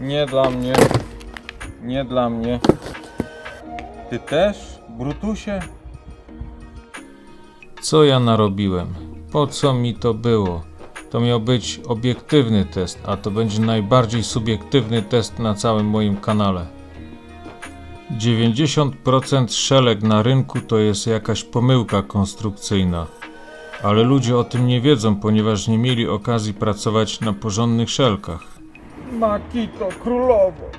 Nie dla mnie. Nie dla mnie. Ty też, Brutusie? Co ja narobiłem? Po co mi to było? To miał być obiektywny test, a to będzie najbardziej subiektywny test na całym moim kanale. 90% szelek na rynku to jest jakaś pomyłka konstrukcyjna. Ale ludzie o tym nie wiedzą, ponieważ nie mieli okazji pracować na porządnych szelkach. Makito, królowo,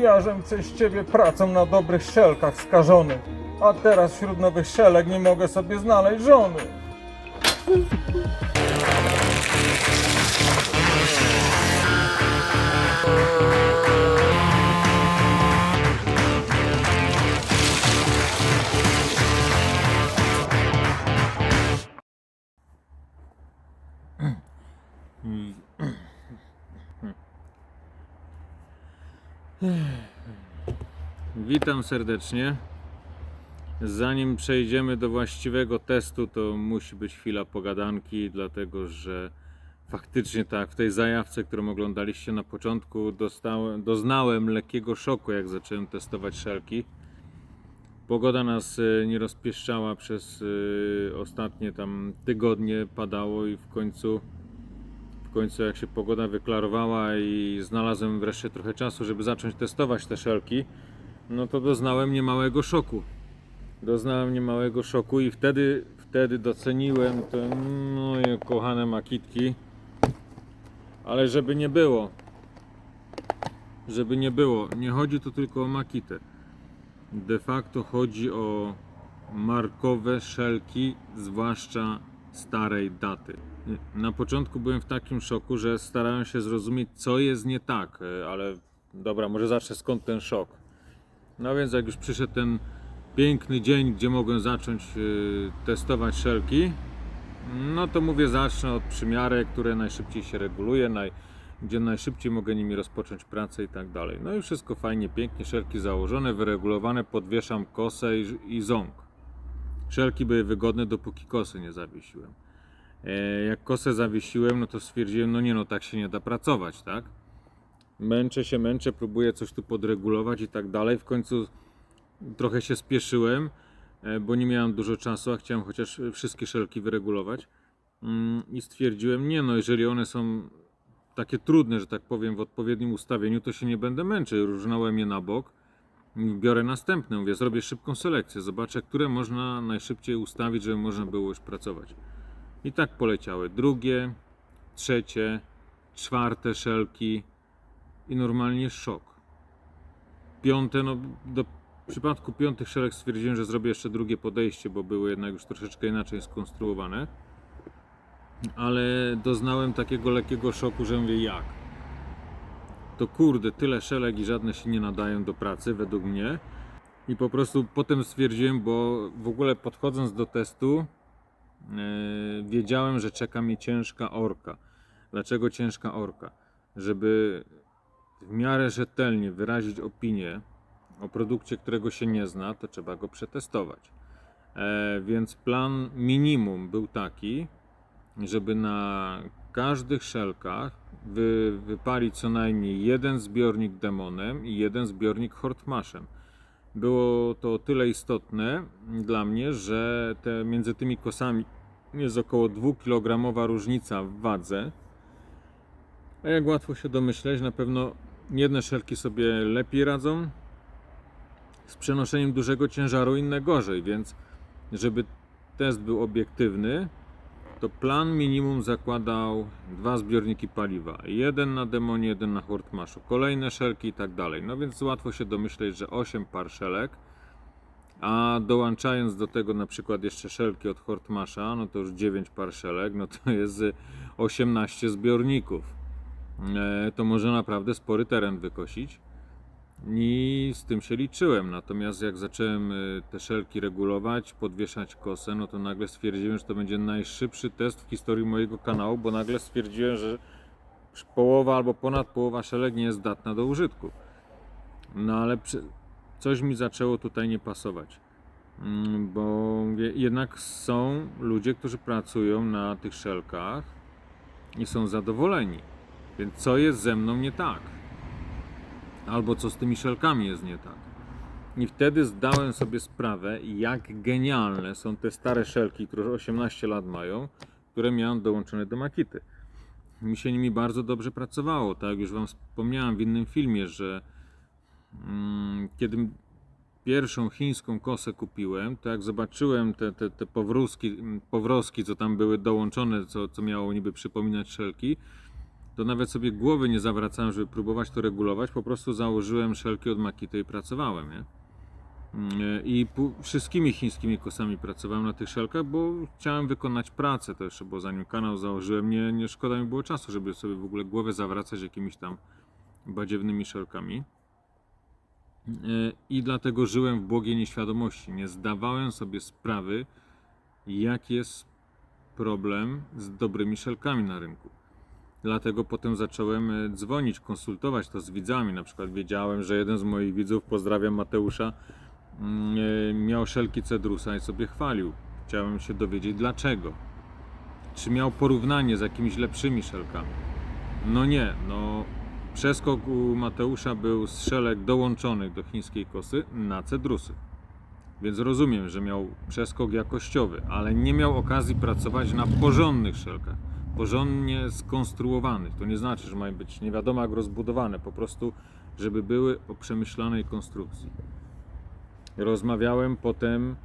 ja żem przez ciebie pracą na dobrych szelkach skażony, a teraz wśród nowych szelek nie mogę sobie znaleźć żony. Witam serdecznie. Zanim przejdziemy do właściwego testu, to musi być chwila pogadanki, dlatego że faktycznie tak, w tej zajawce, którą oglądaliście na początku, dostałem, doznałem lekkiego szoku, jak zacząłem testować szelki. Pogoda nas e, nie rozpieszczała przez e, ostatnie tam tygodnie, padało i w końcu końcu jak się pogoda wyklarowała i znalazłem wreszcie trochę czasu, żeby zacząć testować te szelki, no to doznałem niemałego szoku. Doznałem niemałego szoku i wtedy, wtedy doceniłem te moje kochane makitki. Ale żeby nie było, żeby nie było, nie chodzi tu tylko o makitę. De facto chodzi o markowe szelki, zwłaszcza starej daty. Na początku byłem w takim szoku, że starałem się zrozumieć, co jest nie tak, e, ale dobra, może zacznę skąd ten szok. No więc jak już przyszedł ten piękny dzień, gdzie mogłem zacząć y, testować szelki, no to mówię, zacznę od przymiarek, które najszybciej się reguluje, naj, gdzie najszybciej mogę nimi rozpocząć pracę i tak dalej. No i wszystko fajnie, pięknie, szelki założone, wyregulowane, podwieszam kosę i, i ząg. Szelki były wygodne, dopóki kosy nie zawiesiłem. E, jak kosę zawiesiłem, no to stwierdziłem, no nie no, tak się nie da pracować, tak? Męczę się, męczę, próbuję coś tu podregulować i tak dalej. W końcu trochę się spieszyłem, e, bo nie miałem dużo czasu, a chciałem chociaż wszystkie szelki wyregulować. Mm, I stwierdziłem, nie no, jeżeli one są takie trudne, że tak powiem, w odpowiednim ustawieniu, to się nie będę męczył. Różnąłem je na bok. Biorę następne, mówię, zrobię szybką selekcję, zobaczę, które można najszybciej ustawić, żeby można było już pracować. I tak poleciały drugie, trzecie, czwarte szelki i normalnie szok. Piąte, no do w przypadku piątych szelek stwierdziłem, że zrobię jeszcze drugie podejście, bo były jednak już troszeczkę inaczej skonstruowane. Ale doznałem takiego lekkiego szoku, że mówię jak? To kurde, tyle szelek i żadne się nie nadają do pracy według mnie. I po prostu potem stwierdziłem, bo w ogóle podchodząc do testu, wiedziałem, że czeka mnie ciężka orka. Dlaczego ciężka orka? Żeby w miarę rzetelnie wyrazić opinię o produkcie, którego się nie zna, to trzeba go przetestować. E, więc plan minimum był taki, żeby na każdych szelkach wy, wypalić co najmniej jeden zbiornik demonem i jeden zbiornik hortmaszem. Było to tyle istotne dla mnie, że te, między tymi kosami jest około 2 kg różnica w wadze. A jak łatwo się domyśleć, na pewno jedne szelki sobie lepiej radzą z przenoszeniem dużego ciężaru, inne gorzej, więc żeby test był obiektywny, to plan minimum zakładał dwa zbiorniki paliwa. Jeden na demonie, jeden na hurtmaszu. Kolejne szelki i tak dalej. No więc łatwo się domyśleć, że 8 par szelek, a dołączając do tego na przykład jeszcze szelki od Hortmasza, no to już 9 par szelek, no to jest y, 18 zbiorników. E, To może naprawdę spory teren wykosić. I z tym się liczyłem. Natomiast jak zacząłem y, te szelki regulować, podwieszać kosę, no to nagle stwierdziłem, że to będzie najszybszy test w historii mojego kanału, bo nagle stwierdziłem, że połowa albo ponad połowa szelek nie jest zdatna do użytku. No ale coś mi zaczęło tutaj nie pasować. Mm, Bo jednak są ludzie, którzy pracują na tych szelkach i są zadowoleni. Więc co jest ze mną nie tak? Albo co z tymi szelkami jest nie tak. I wtedy zdałem sobie sprawę, jak genialne są te stare szelki, które już 18 lat mają, które miałem dołączone do Makity. Mi się nimi bardzo dobrze pracowało, tak jak już Wam wspomniałem w innym filmie, że mm, kiedy pierwszą chińską kosę kupiłem, to jak zobaczyłem te, te, te powrózki, co tam były dołączone, co, co miało niby przypominać szelki, to nawet sobie głowy nie zawracałem, żeby próbować to regulować. Po prostu założyłem szelki od Makity i pracowałem, nie? Mm, I pu- wszystkimi chińskimi kosami pracowałem na tych szelkach, bo chciałem wykonać pracę jeszcze, bo zanim kanał założyłem, nie, nie szkoda mi było czasu, żeby sobie w ogóle głowę zawracać jakimiś tam badziewnymi szelkami. E, I dlatego żyłem w błogiej nieświadomości. Nie zdawałem sobie sprawy, jaki jest problem z dobrymi szelkami na rynku. Dlatego potem zacząłem e, dzwonić, konsultować to z widzami. Na przykład wiedziałem, że jeden z moich widzów, pozdrawiam Mateusza, mm, e, miał szelki Cedrusa i sobie chwalił. Chciałem się dowiedzieć dlaczego. Czy miał porównanie z jakimiś lepszymi szelkami? No nie, no przeskok u Mateusza był z szelek dołączonych do chińskiej kosy na Cedrusy. Więc rozumiem, że miał przeskok jakościowy, ale nie miał okazji pracować na porządnych szelkach. Porządnie skonstruowanych. To nie znaczy, że mają być nie wiadomo jak rozbudowane, po prostu, żeby były o przemyślanej konstrukcji. Rozmawiałem potem e,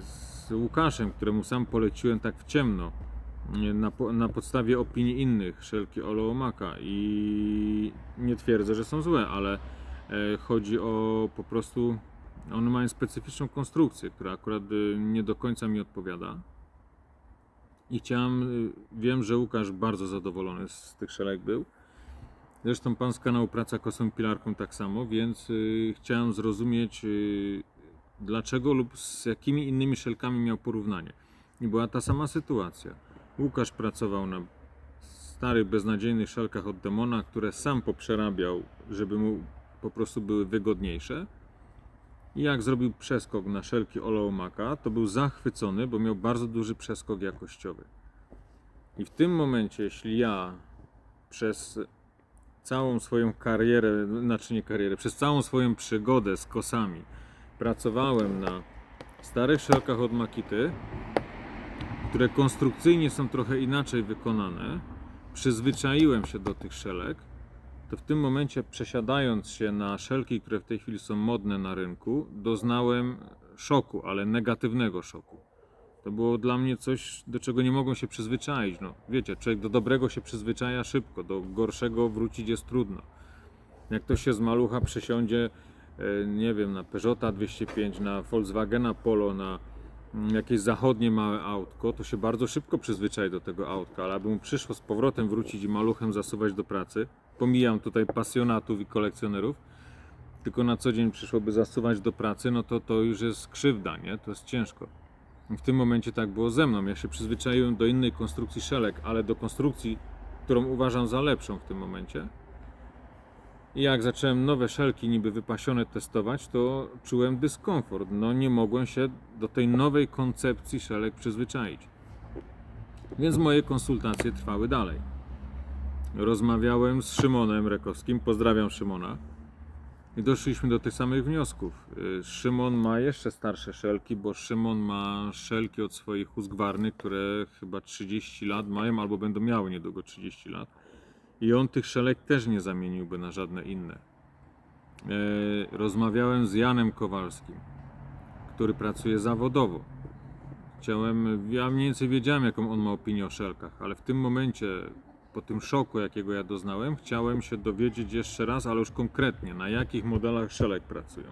z Łukaszem, któremu sam poleciłem tak w ciemno, na, na podstawie opinii innych, szelki Oloomaka i nie twierdzę, że są złe, ale e, chodzi o po prostu, one mają specyficzną konstrukcję, która akurat e, nie do końca mi odpowiada. I chciałem, e, wiem, że Łukasz bardzo zadowolony z tych szelek był. Zresztą pan z kanału Praca Kosą Pilarką tak samo, więc y, chciałem zrozumieć y, dlaczego lub z jakimi innymi szelkami miał porównanie. I była ta sama sytuacja. Łukasz pracował na starych, beznadziejnych szelkach od Demona, które sam poprzerabiał, żeby mu po prostu były wygodniejsze. I jak zrobił przeskok na szelki Oloomaka, to był zachwycony, bo miał bardzo duży przeskok jakościowy. I w tym momencie, jeśli ja przez całą swoją karierę, znaczy nie karierę, przez całą swoją przygodę z kosami pracowałem na starych szelkach od Makity, które konstrukcyjnie są trochę inaczej wykonane, przyzwyczaiłem się do tych szelek, to w tym momencie przesiadając się na szelki, które w tej chwili są modne na rynku, doznałem szoku, ale negatywnego szoku. To było dla mnie coś, do czego nie mogłem się przyzwyczaić. No, wiecie, człowiek do dobrego się przyzwyczaja szybko, do gorszego wrócić jest trudno. Jak ktoś się z malucha przesiądzie, e, nie wiem, na Peugeota 205, na Volkswagena Polo, na mm, jakieś zachodnie małe autko, to się bardzo szybko przyzwyczai do tego autka, ale aby mu przyszło z powrotem wrócić i maluchem zasuwać do pracy, pomijam tutaj pasjonatów i kolekcjonerów, tylko na co dzień przyszłoby zasuwać do pracy, no to to już jest krzywda, nie? To jest ciężko. W tym momencie tak było ze mną. Ja się przyzwyczaiłem do innej konstrukcji szelek, ale do konstrukcji, którą uważam za lepszą w tym momencie. I jak zacząłem nowe szelki niby wypasione testować, to czułem dyskomfort. No nie mogłem się do tej nowej koncepcji szelek przyzwyczaić. Więc moje konsultacje trwały dalej. Rozmawiałem z Szymonem Rekowskim, pozdrawiam Szymona. I doszliśmy do tych samych wniosków. Y, Szymon ma jeszcze starsze szelki, bo Szymon ma szelki od swoich Husqvarny, które chyba 30 lat mają albo będą miały niedługo 30 lat. I on tych szelek też nie zamieniłby na żadne inne. E, Rozmawiałem z Janem Kowalskim, który pracuje zawodowo. Chciałem, ja mniej więcej wiedziałem, jaką on ma opinię o szelkach, ale w tym momencie, po tym szoku, jakiego ja doznałem, chciałem się dowiedzieć jeszcze raz, ale już konkretnie, na jakich modelach szelek pracują.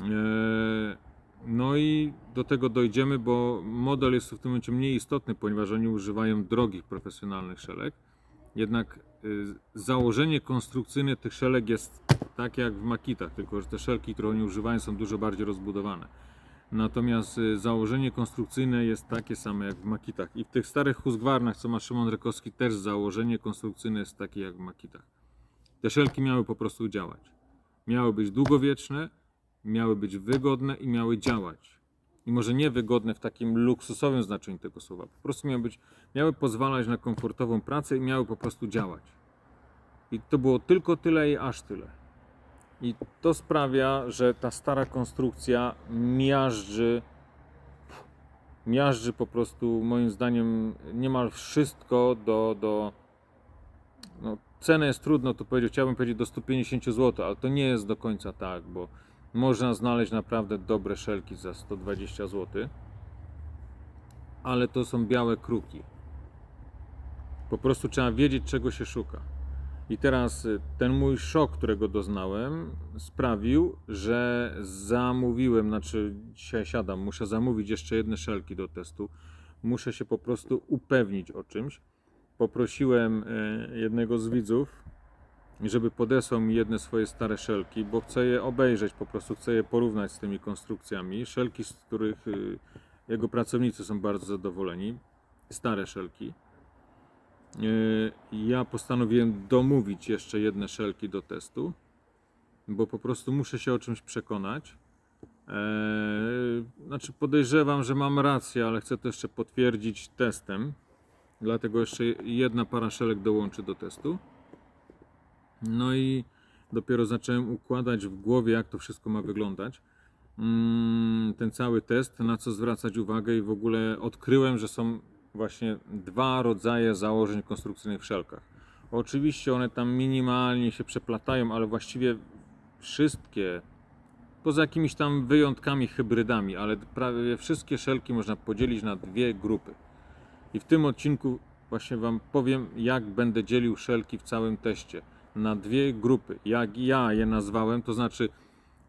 Eee, No i do tego dojdziemy, bo model jest w tym momencie mniej istotny, ponieważ oni używają drogich, profesjonalnych szelek. Jednak y, założenie konstrukcyjne tych szelek jest tak jak w Makitach, tylko że te szelki, które oni używają, są dużo bardziej rozbudowane. Natomiast y, założenie konstrukcyjne jest takie same jak w Makitach. I w tych starych Husqvarnach, co ma Szymon Rekowski, też założenie konstrukcyjne jest takie jak w Makitach. Te szelki miały po prostu działać. Miały być długowieczne, miały być wygodne i miały działać. I może nie wygodne w takim luksusowym znaczeniu tego słowa. Po prostu miały, być, miały pozwalać na komfortową pracę i miały po prostu działać. I to było tylko tyle i aż tyle. I to sprawia, że ta stara konstrukcja miażdży, miażdży po prostu moim zdaniem niemal wszystko do, do no, cenę jest trudno tu powiedzieć, chciałbym powiedzieć do 150 zł, ale to nie jest do końca tak, bo można znaleźć naprawdę dobre szelki za 120 zł, ale to są białe kruki. Po prostu trzeba wiedzieć, czego się szuka. I teraz y, ten mój szok, którego doznałem, sprawił, że zamówiłem, znaczy dzisiaj siadam, muszę zamówić jeszcze jedne szelki do testu. Muszę się po prostu upewnić o czymś. Poprosiłem y, jednego z widzów, żeby podesłał mi jedne swoje stare szelki, bo chcę je obejrzeć, po prostu chcę je porównać z tymi konstrukcjami. Szelki, z których y, jego pracownicy są bardzo zadowoleni. Stare szelki. Yy, Ja postanowiłem domówić jeszcze jedne szelki do testu, bo po prostu muszę się o czymś przekonać. Eee, Znaczy podejrzewam, że mam rację, ale chcę to jeszcze potwierdzić testem. Dlatego jeszcze jedna para szelek dołączy do testu. No i dopiero zacząłem układać w głowie, jak to wszystko ma wyglądać. Mm, Ten cały test, na co zwracać uwagę, i w ogóle odkryłem, że są właśnie dwa rodzaje założeń konstrukcyjnych w szelkach. Oczywiście one tam minimalnie się przeplatają, ale właściwie wszystkie, poza jakimiś tam wyjątkami, hybrydami, ale prawie wszystkie szelki można podzielić na dwie grupy. I w tym odcinku właśnie Wam powiem, jak będę dzielił szelki w całym teście na dwie grupy. Jak ja je nazwałem, to znaczy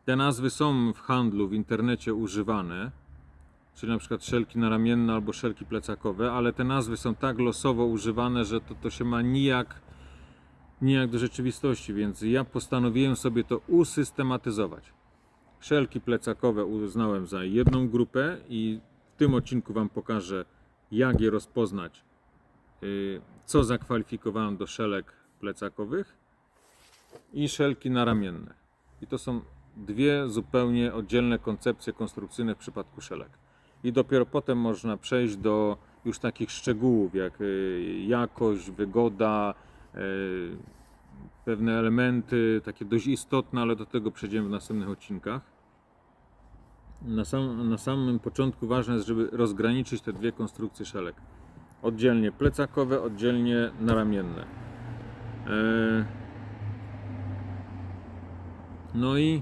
te nazwy są w handlu, w internecie używane, czyli na przykład szelki naramienne albo szelki plecakowe, ale te nazwy są tak losowo używane, że to, to się ma nijak, nijak do rzeczywistości, więc ja postanowiłem sobie to usystematyzować. Szelki plecakowe uznałem za jedną grupę i w tym odcinku Wam pokażę, jak je rozpoznać, yy, co zakwalifikowałem do szelek plecakowych i szelki naramienne. I to są dwie zupełnie oddzielne koncepcje konstrukcyjne w przypadku szelek. I dopiero potem można przejść do już takich szczegółów, jak y, jakość, wygoda, y, pewne elementy, takie dość istotne, ale do tego przejdziemy w następnych odcinkach. Na, sam, na samym początku ważne jest, żeby rozgraniczyć te dwie konstrukcje szelek. Oddzielnie plecakowe, oddzielnie naramienne. E, No i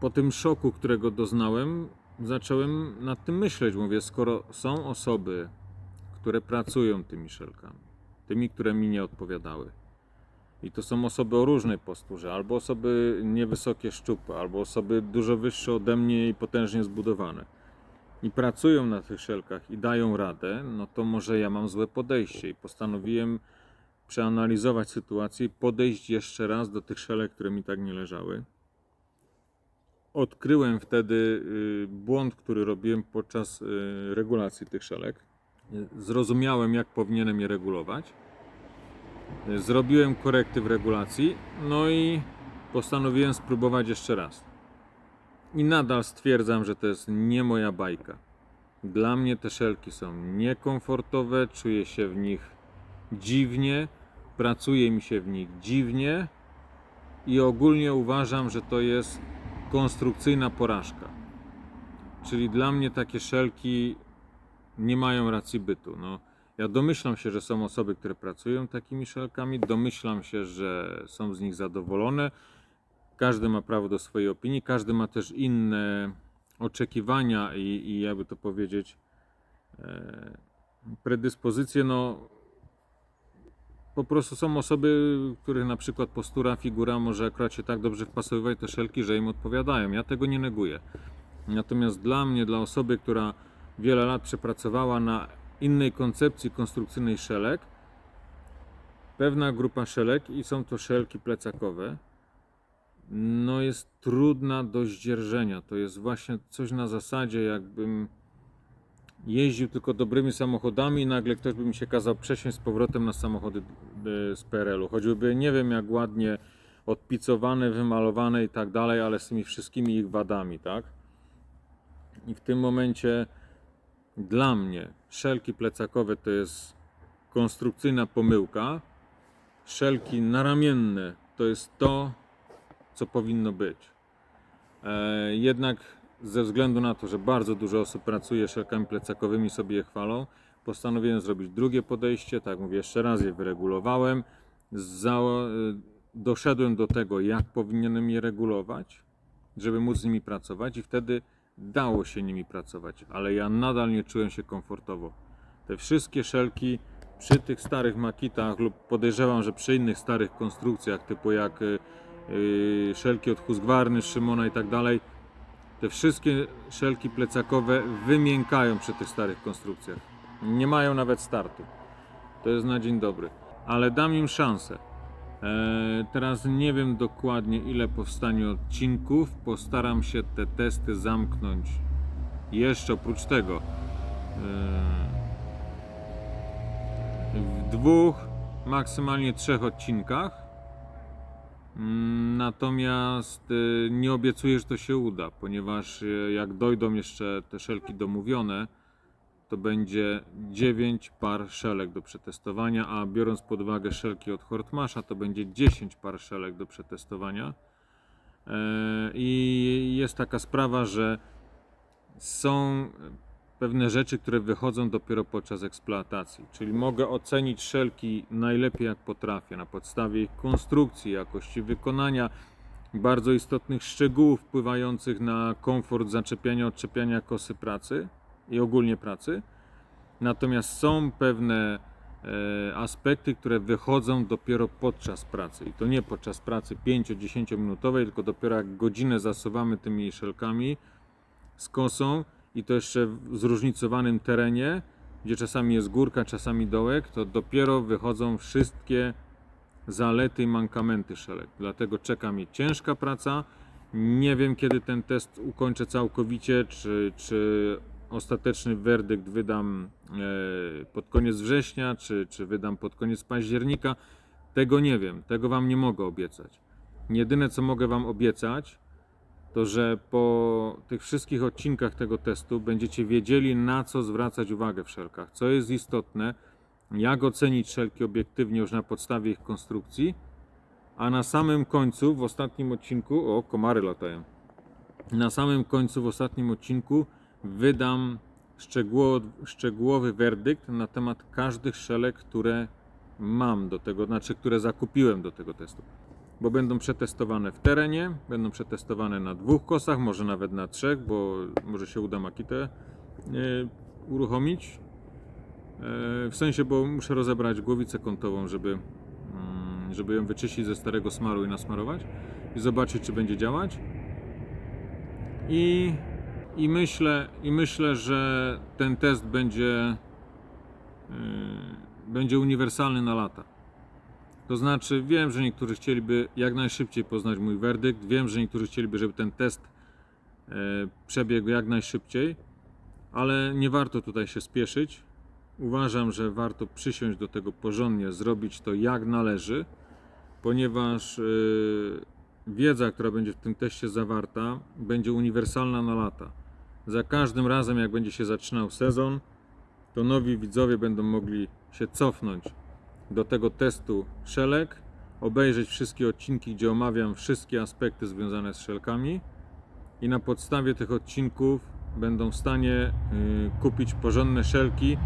po tym szoku, którego doznałem, zacząłem nad tym myśleć. Mówię, skoro są osoby, które pracują tymi szelkami, tymi, które mi nie odpowiadały, i to są osoby o różnej posturze, albo osoby niewysokie, szczupłe, albo osoby dużo wyższe ode mnie i potężnie zbudowane, i pracują na tych szelkach i dają radę, no to może ja mam złe podejście i postanowiłem przeanalizować sytuację i podejść jeszcze raz do tych szelek, które mi tak nie leżały. Odkryłem wtedy y, błąd, który robiłem podczas y, regulacji tych szelek. Zrozumiałem, jak powinienem je regulować. Zrobiłem korekty w regulacji, no i postanowiłem spróbować jeszcze raz. I nadal stwierdzam, że to jest nie moja bajka. Dla mnie te szelki są niekomfortowe, czuję się w nich dziwnie, pracuje mi się w nich dziwnie i ogólnie uważam, że to jest konstrukcyjna porażka. Czyli dla mnie takie szelki nie mają racji bytu. No, ja domyślam się, że są osoby, które pracują takimi szelkami, domyślam się, że są z nich zadowolone. Każdy ma prawo do swojej opinii, każdy ma też inne oczekiwania i, i jakby to powiedzieć, e, predyspozycje. No, po prostu są osoby, których na przykład postura, figura może akurat się tak dobrze wpasowywać te szelki, że im odpowiadają. Ja tego nie neguję. Natomiast dla mnie, dla osoby, która wiele lat przepracowała na innej koncepcji konstrukcyjnej szelek, pewna grupa szelek i są to szelki plecakowe, no jest trudna do zdzierżenia. To jest właśnie coś na zasadzie, jakbym jeździł tylko dobrymi samochodami i nagle ktoś by mi się kazał przesiąść z powrotem na samochody y, z PRL-u. Choćby nie wiem jak ładnie odpicowane, wymalowane i tak dalej, ale z tymi wszystkimi ich wadami, tak? I w tym momencie dla mnie szelki plecakowe to jest konstrukcyjna pomyłka, szelki naramienne to jest to, co powinno być. E, jednak ze względu na to, że bardzo dużo osób pracuje szelkami plecakowymi, sobie je chwalą, postanowiłem zrobić drugie podejście. Tak mówię, jeszcze raz je wyregulowałem. Za, e, doszedłem do tego, jak powinienem je regulować, żeby móc z nimi pracować, i wtedy dało się nimi pracować, ale ja nadal nie czułem się komfortowo. Te wszystkie szelki przy tych starych makitach lub podejrzewam, że przy innych starych konstrukcjach, typu jak y, y, szelki od Husqvarny, Szymona i tak dalej, te wszystkie szelki plecakowe wymiękają przy tych starych konstrukcjach. Nie mają nawet startu. To jest na dzień dobry. Ale dam im szansę. Eee, teraz nie wiem dokładnie ile powstanie odcinków. Postaram się te testy zamknąć jeszcze oprócz tego. Eee, w dwóch, maksymalnie trzech odcinkach. Natomiast y, nie obiecuję, że to się uda, ponieważ y, jak dojdą jeszcze te szelki domówione, to będzie 9 par szelek do przetestowania, a biorąc pod uwagę szelki od Hortmasza, to będzie 10 par szelek do przetestowania. E, I jest taka sprawa, że są pewne rzeczy, które wychodzą dopiero podczas eksploatacji. Czyli mogę ocenić szelki najlepiej jak potrafię na podstawie ich konstrukcji, jakości wykonania, bardzo istotnych szczegółów wpływających na komfort zaczepiania, odczepiania kosy pracy i ogólnie pracy. Natomiast są pewne e, aspekty, które wychodzą dopiero podczas pracy. I to nie podczas pracy 5-10 minutowej, tylko dopiero jak godzinę zasuwamy tymi szelkami z kosą i to jeszcze w zróżnicowanym terenie, gdzie czasami jest górka, czasami dołek, to dopiero wychodzą wszystkie zalety i mankamenty szelek. Dlatego czeka mnie ciężka praca. Nie wiem, kiedy ten test ukończę całkowicie, czy, czy ostateczny werdykt wydam e, pod koniec września, czy, czy wydam pod koniec października. Tego nie wiem, tego Wam nie mogę obiecać. Jedyne, co mogę Wam obiecać, to że po tych wszystkich odcinkach tego testu będziecie wiedzieli, na co zwracać uwagę w szelkach, co jest istotne, jak ocenić szelki obiektywnie już na podstawie ich konstrukcji, a na samym końcu, w ostatnim odcinku, o, komary latają, na samym końcu, w ostatnim odcinku wydam szczegóło- szczegółowy werdykt na temat każdych szelek, które mam do tego, znaczy, które zakupiłem do tego testu bo będą przetestowane w terenie, będą przetestowane na dwóch kosach, może nawet na trzech, bo może się uda makitę e, uruchomić. E, w sensie, bo muszę rozebrać głowicę kątową, żeby, mm, żeby ją wyczyścić ze starego smaru i nasmarować i zobaczyć, czy będzie działać. I, i, myślę, I myślę, że ten test będzie, e, będzie uniwersalny na lata. To znaczy, wiem, że niektórzy chcieliby jak najszybciej poznać mój werdykt. Wiem, że niektórzy chcieliby, żeby ten test e, przebiegł jak najszybciej, ale nie warto tutaj się spieszyć. Uważam, że warto przysiąść do tego porządnie, zrobić to jak należy, ponieważ e, wiedza, która będzie w tym teście zawarta, będzie uniwersalna na lata. Za każdym razem, jak będzie się zaczynał sezon, to nowi widzowie będą mogli się cofnąć do tego testu szelek, obejrzeć wszystkie odcinki, gdzie omawiam wszystkie aspekty związane z szelkami i na podstawie tych odcinków będą w stanie y, kupić porządne szelki.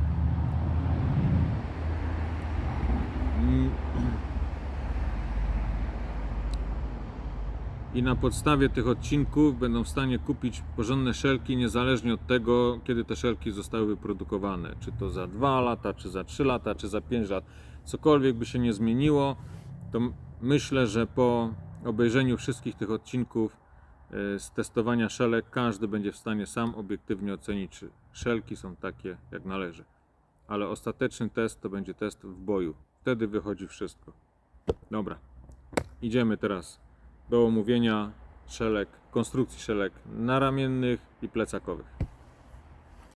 I na podstawie tych odcinków będą w stanie kupić porządne szelki, niezależnie od tego, kiedy te szelki zostały wyprodukowane. Czy to za 2 lata, czy za 3 lata, czy za 5 lat. Cokolwiek by się nie zmieniło, to myślę, że po obejrzeniu wszystkich tych odcinków e, z testowania szelek, każdy będzie w stanie sam obiektywnie ocenić, czy szelki są takie, jak należy. Ale ostateczny test to będzie test w boju. Wtedy wychodzi wszystko. Dobra, idziemy teraz do omówienia szelek, konstrukcji szelek naramiennych i plecakowych.